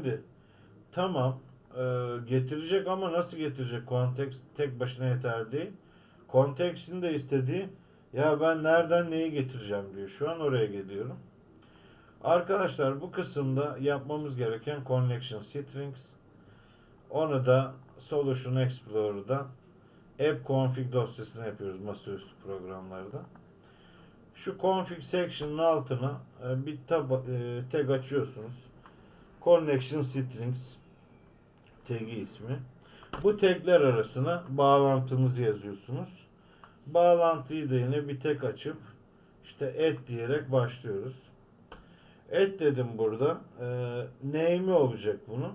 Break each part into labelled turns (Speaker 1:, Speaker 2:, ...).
Speaker 1: Şimdi tamam e, getirecek ama nasıl getirecek? Kontekst tek başına yeterli değil. Kontekstin de istediği ya ben nereden neyi getireceğim diyor. Şu an oraya geliyorum. Arkadaşlar bu kısımda yapmamız gereken connection strings. Onu da Solution Explorer'da app config dosyasını yapıyoruz masaüstü programlarda. Şu config section'ın altına e, bir tab e, tag açıyorsunuz. Connection strings tagi ismi. Bu tagler arasına bağlantınızı yazıyorsunuz. Bağlantıyı da yine bir tek açıp işte add diyerek başlıyoruz. Add dedim burada. E, name'i olacak bunun.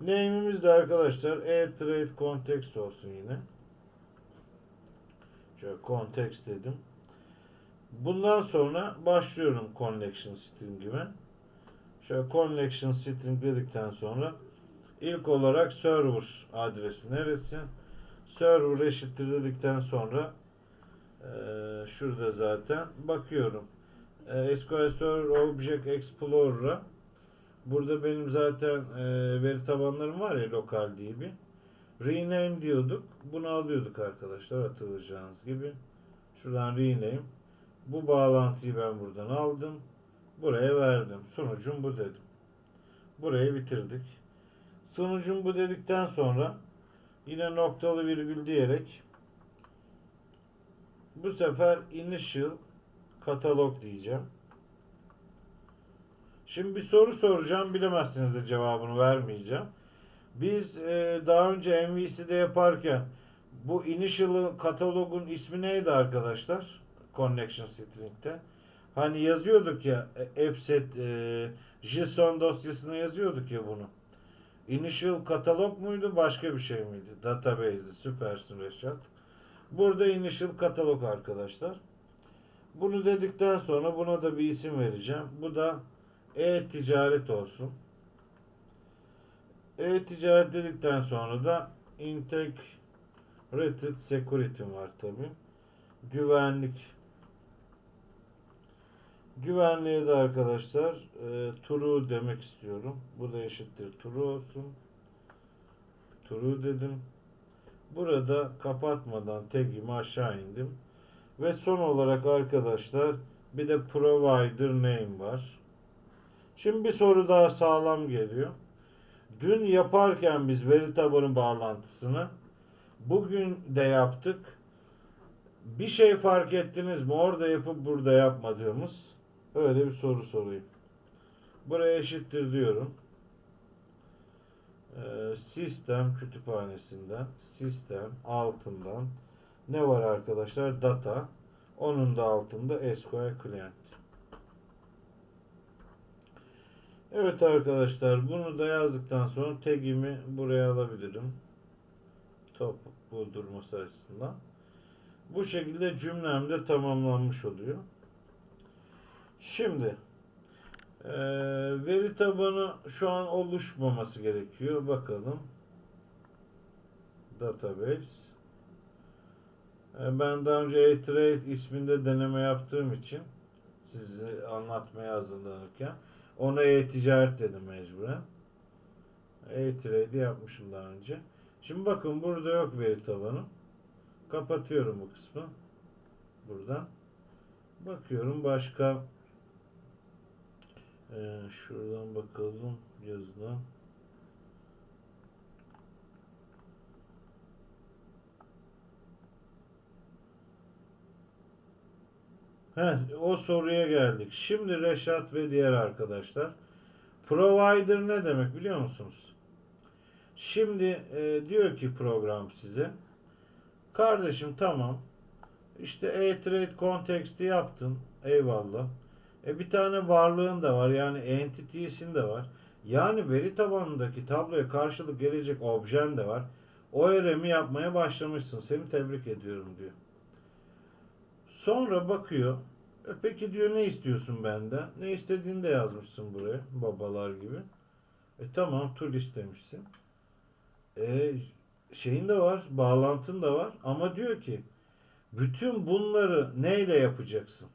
Speaker 1: Name'imiz de arkadaşlar e-trade context olsun yine. Şöyle context dedim. Bundan sonra başlıyorum connection string'ime. Şöyle connection string dedikten sonra ilk olarak server adresi neresi? Server eşittir dedikten sonra eee, şurada zaten bakıyorum. Eee, SQL Server Object Explorer'a burada benim zaten eee, veri tabanlarım var ya lokal DB. Rename diyorduk. Bunu alıyorduk arkadaşlar hatırlayacağınız gibi. Şuradan rename. Bu bağlantıyı ben buradan aldım. Buraya verdim. Sonucum bu dedim. Burayı bitirdik. Sonucum bu dedikten sonra yine noktalı virgül diyerek bu sefer initial katalog diyeceğim. Şimdi bir soru soracağım. Bilemezsiniz de cevabını vermeyeceğim. Biz e, daha önce MVC'de yaparken bu initial katalogun ismi neydi arkadaşlar? Connection String'de. Hani yazıyorduk ya e, appset e, JSON dosyasına yazıyorduk ya bunu. Initial katalog muydu başka bir şey miydi? Database'di. Süpersin Reşat. Burada initial katalog arkadaşlar. Bunu dedikten sonra buna da bir isim vereceğim. Bu da e-ticaret olsun. E-ticaret dedikten sonra da Integrated Security var tabi. Güvenlik. Güvenliğe de arkadaşlar e, true demek istiyorum. Bu da eşittir true olsun. True dedim. Burada kapatmadan tagimi aşağı indim. Ve son olarak arkadaşlar bir de provider name var. Şimdi bir soru daha sağlam geliyor. Dün yaparken biz veri tabanı bağlantısını bugün de yaptık. Bir şey fark ettiniz mi? Orada yapıp burada yapmadığımız öyle bir soru sorayım. Buraya eşittir diyorum. Ee, sistem kütüphanesinden sistem altından ne var arkadaşlar? Data. Onun da altında SQL Client. Evet arkadaşlar bunu da yazdıktan sonra tagimi buraya alabilirim. Top bu durması açısından. Bu şekilde cümlem de tamamlanmış oluyor. Şimdi eee, veri tabanı şu an oluşmaması gerekiyor. Bakalım. Database. E, Ben daha önce A-Trade isminde deneme yaptığım için sizi anlatmaya hazırlanırken ona e-ticaret dedim mecburen. E-Trade'i yapmışım daha önce. Şimdi bakın burada yok veri tabanı. Kapatıyorum bu kısmı. Buradan. Bakıyorum başka Ee, şuradan bakalım yazılan. Heh, o soruya geldik. Şimdi Reşat ve diğer arkadaşlar. Provider ne demek biliyor musunuz? Şimdi e, diyor ki program size. Kardeşim tamam. İşte e-trade context'i yaptın. Eyvallah. E bir tane varlığın da var. Yani entity'sin de var. Yani veri tabanındaki tabloya karşılık gelecek objen de var. ORM'i yapmaya başlamışsın. Seni tebrik ediyorum diyor. Sonra bakıyor. E peki diyor ne istiyorsun benden? Ne istediğini de yazmışsın buraya. Babalar gibi. E tamam tool istemişsin. E şeyin de var. Bağlantın da var. Ama diyor ki bütün bunları neyle yapacaksın?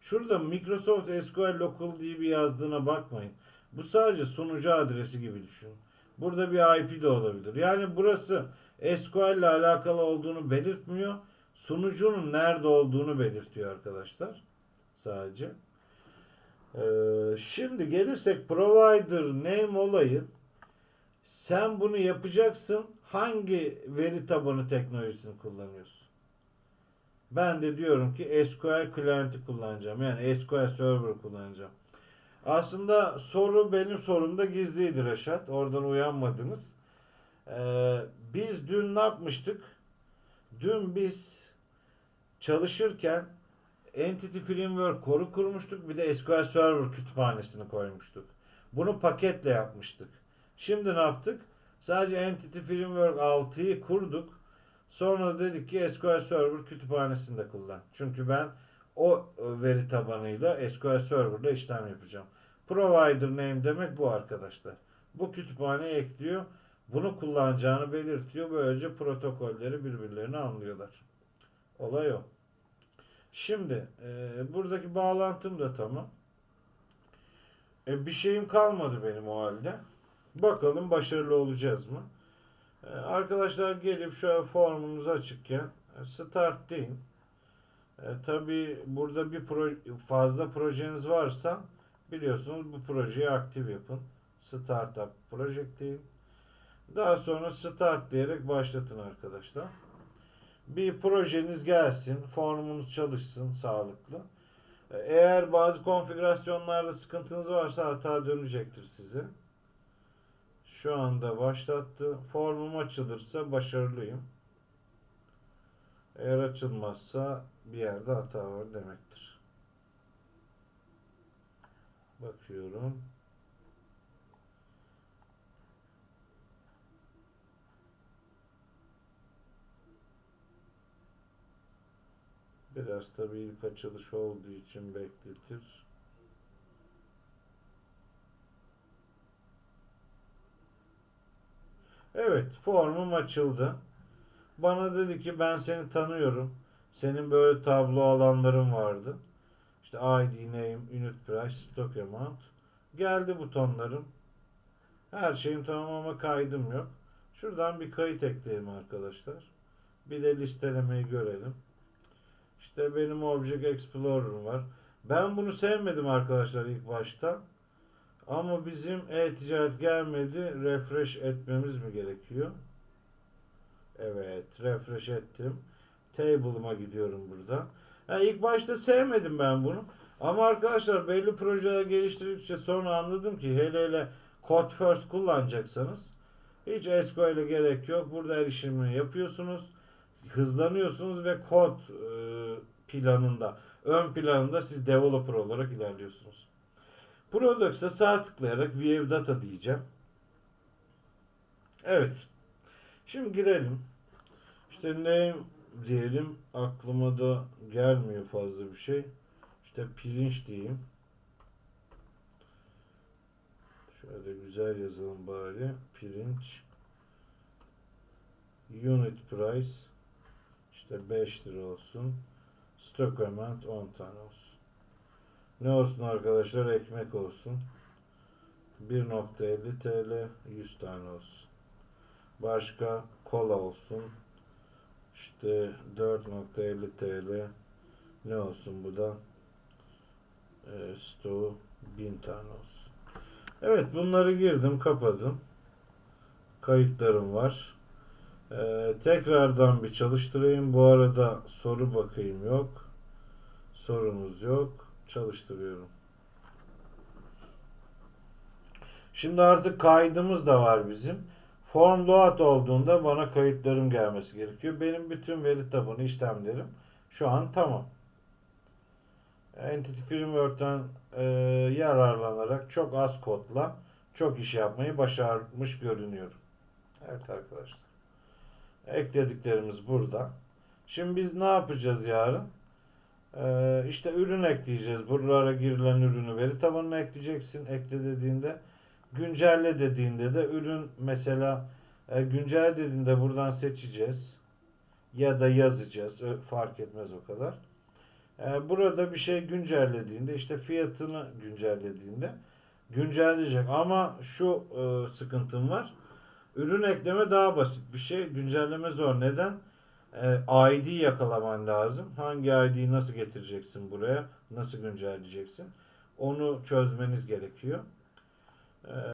Speaker 1: Şurada Microsoft SQL Local DB yazdığına bakmayın. Bu sadece sunucu adresi gibi düşün. Burada bir IP de olabilir. Yani burası SQL ile alakalı olduğunu belirtmiyor. Sunucunun nerede olduğunu belirtiyor arkadaşlar. Sadece. Ee, şimdi gelirsek provider name olayı. Sen bunu yapacaksın. Hangi veri tabanı teknolojisini kullanıyorsun? Ben de diyorum ki SQL client'i kullanacağım. Yani SQL Server kullanacağım. Aslında soru benim sorumda gizliydi Reşat. Oradan uyanmadınız. Ee, biz dün ne yapmıştık? Dün biz çalışırken Entity Framework Core'u kurmuştuk. Bir de SQL Server kütüphanesini koymuştuk. Bunu paketle yapmıştık. Şimdi ne yaptık? Sadece Entity Framework 6'yı kurduk. Sonra dedik ki SQL Server kütüphanesini de kullan. Çünkü ben o veri tabanıyla SQL Server'da işlem yapacağım. Provider name demek bu arkadaşlar. Bu kütüphaneye ekliyor. Bunu kullanacağını belirtiyor. Böylece protokolleri birbirlerine anlıyorlar. Olay o. Şimdi e, buradaki bağlantım da tamam. E, bir şeyim kalmadı benim o halde. Bakalım başarılı olacağız mı? E, arkadaşlar gelip an formumuz açıkken e, start deyin. E, Tabi burada bir pro- fazla projeniz varsa biliyorsunuz bu projeyi aktif yapın. Startup project deyin. Daha sonra start diyerek başlatın arkadaşlar. Bir projeniz gelsin, formunuz çalışsın sağlıklı. E, Eğer bazı konfigürasyonlarda sıkıntınız varsa hata dönecektir size. Şu anda başlattı. Formum açılırsa başarılıyım. Eğer açılmazsa bir yerde hata var demektir. Bakıyorum. Biraz tabii ilk açılış olduğu için bekletir. Evet, formum açıldı. Bana dedi ki ben seni tanıyorum. Senin böyle tablo alanların vardı. İşte ID, name, unit price, stock amount. Geldi butonlarım. Her şeyim tamam ama kaydım yok. Şuradan bir kayıt ekleyelim arkadaşlar. Bir de listelemeyi görelim. İşte benim Object Explorer'ım var. Ben bunu sevmedim arkadaşlar ilk başta. Ama bizim e-ticaret gelmedi. Refresh etmemiz mi gerekiyor? Evet, refresh ettim. Table'ıma gidiyorum burada. Yani ilk başta sevmedim ben bunu. Ama arkadaşlar belli projeler geliştirdikçe sonra anladım ki hele hele Code First kullanacaksanız hiç SQL'e gerek yok. Burada erişimini yapıyorsunuz. Hızlanıyorsunuz ve kod e, planında, ön planında siz developer olarak ilerliyorsunuz. Products'a sağ tıklayarak View Data diyeceğim. Evet. Şimdi girelim. İşte name diyelim. Aklıma da gelmiyor fazla bir şey. İşte pirinç diyeyim. Şöyle güzel yazalım bari. Pirinç. Unit price. İşte 5 lira olsun. Stock amount 10 tane olsun. Ne olsun arkadaşlar? Ekmek olsun. 1.50 TL 100 tane olsun. Başka kola olsun. İşte 4.50 TL ne olsun bu da? E, stoğu 1000 tane olsun. Evet bunları girdim kapadım. Kayıtlarım var. Ee, tekrardan bir çalıştırayım. Bu arada soru bakayım yok. Sorunuz yok. Çalıştırıyorum. Şimdi artık kaydımız da var bizim. Form load olduğunda bana kayıtlarım gelmesi gerekiyor. Benim bütün veri tabanı işlemlerim şu an tamam. Entity Framework'ten e, yararlanarak çok az kodla çok iş yapmayı başarmış görünüyorum. Evet arkadaşlar. Eklediklerimiz burada. Şimdi biz ne yapacağız yarın? Ee, işte ürün ekleyeceğiz. Buralara girilen ürünü veri tabanına ekleyeceksin. Ekle dediğinde güncelle dediğinde de ürün mesela e, güncel dediğinde buradan seçeceğiz. Ya da yazacağız. Fark etmez o kadar. Ee, burada bir şey güncellediğinde işte fiyatını güncellediğinde güncelleyecek ama şu e, sıkıntım var. Ürün ekleme daha basit bir şey. Güncelleme zor. Neden? E, ID yakalaman lazım. Hangi ID'yi nasıl getireceksin buraya? Nasıl güncelleyeceksin? Onu çözmeniz gerekiyor.